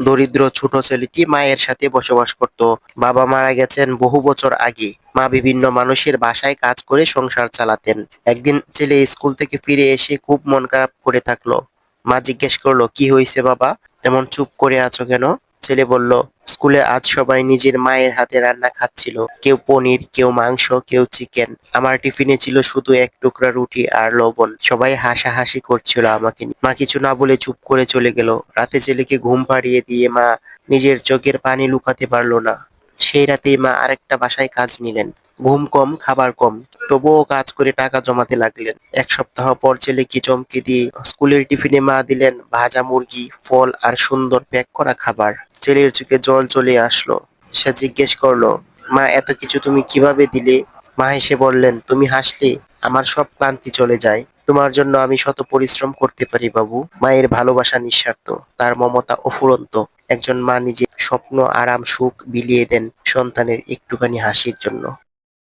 দরিদ্র ছোট ছেলেটি মায়ের সাথে বসবাস করত। বাবা মারা গেছেন বহু বছর আগে। মা বিভিন্ন মানুষের বাসায় কাজ করে সংসার চালাতেন। একদিন ছেলে স্কুল থেকে ফিরে এসে খুব মন খারাপ করে থাকল। মা জিজ্ঞেস করল, কি হয়েছে বাবা? এমন চুপ করে আছো কেন? ছেলে বলল স্কুলে আজ সবাই নিজের মায়ের হাতে রান্না খাচ্ছিল। কেউ পনির, কেউ মাংস, কেউ চিকেন। আমার টিফিনে ছিল শুধু এক টুকরা রুটি আর লবণ। সবাই হাসাহাসি করছিল আমাকে মা কিছু না বলে চুপ করে চলে গেল। রাতে ছেলেকে ঘুম পাড়িয়ে দিয়ে মা নিজের চোখের পানি লুকাতে পারল না। সেই রাতেই মা আরেকটা বাসায় কাজ নিলেন। ঘুম কম, খাবার কম। তবুও কাজ করে টাকা জমাতে লাগলেন। এক সপ্তাহ পর ছেলেকে চমকে দিয়ে স্কুলের টিফিনে মা দিলেন ভাজা মুরগি, ফল আর সুন্দর প্যাক করা খাবার। ছেলের চোখে জল চলে আসলো। সে জিজ্ঞেস করল, মা, এত কিছু তুমি কীভাবে দিলে? মা হেসে বললেন, তুমি হাসলে আমার সব ক্লান্তি চলে যায়। তোমার জন্য আমি শত পরিশ্রম করতে পারি বাবু। মায়ের ভালোবাসা নিঃস্বার্থ, তার মমতা অফুরন্ত। একজন মা নিজে স্বপ্ন, আরাম, সুখ বিলিয়ে দেন সন্তানের একটুখানি হাসির জন্য।